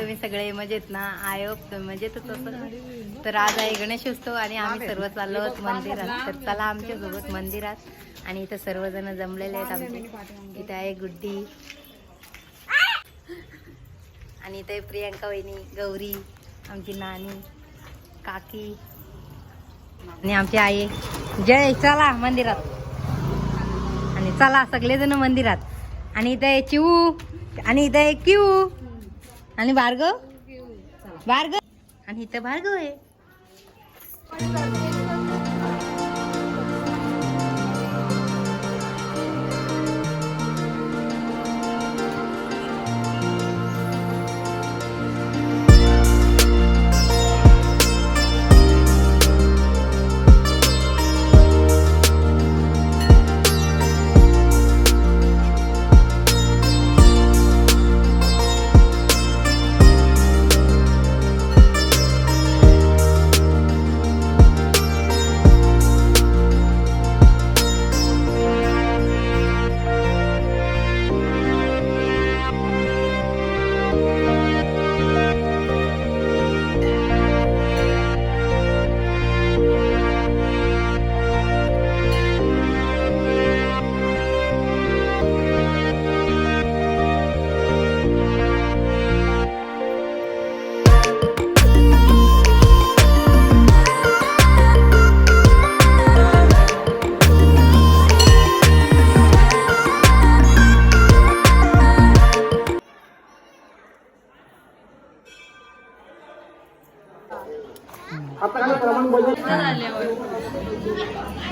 तुम्ही सगळे मजेत ना? आयोग तुम्ही मजेतच असं तर आज आहे गणेशोत्सव आणि आम्ही सर्व चाललो आहोत मंदिरात. तर चला आमच्यासोबत मंदिरात. आणि इथं सर्वजण जमलेले आहेत आमचे. इथे आहे गुड्डी. आणि इथे प्रियांका वहिनी गौरी आमची नानी काकी आणि आमची आई. जय चला मंदिरात. आणि चला सगळेजण मंदिरात. आणि इथं चिऊ. आणि इथं आहे क्यू. आणि भार्गव भार्गव आणि इथं भार्गव आहे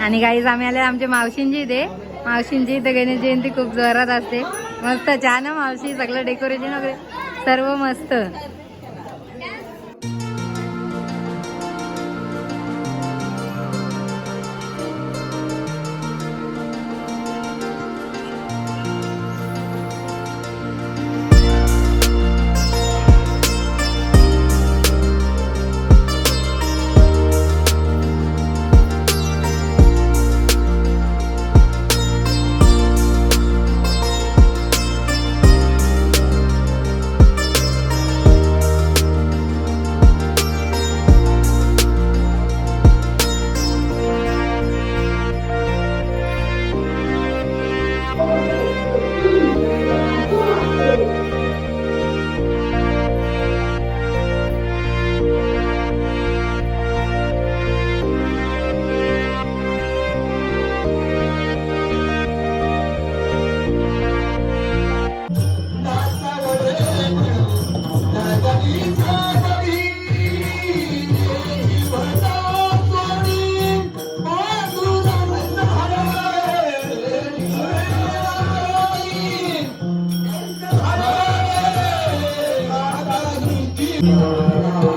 आणि गाईज आम्ही आले आमच्या मावशींची इथे. मावशींची इथे गणेश जयंती खूप जोरात असते. मस्त छान मावशी सगळं डेकोरेशन वगैरे. सर्व मस्त. Nara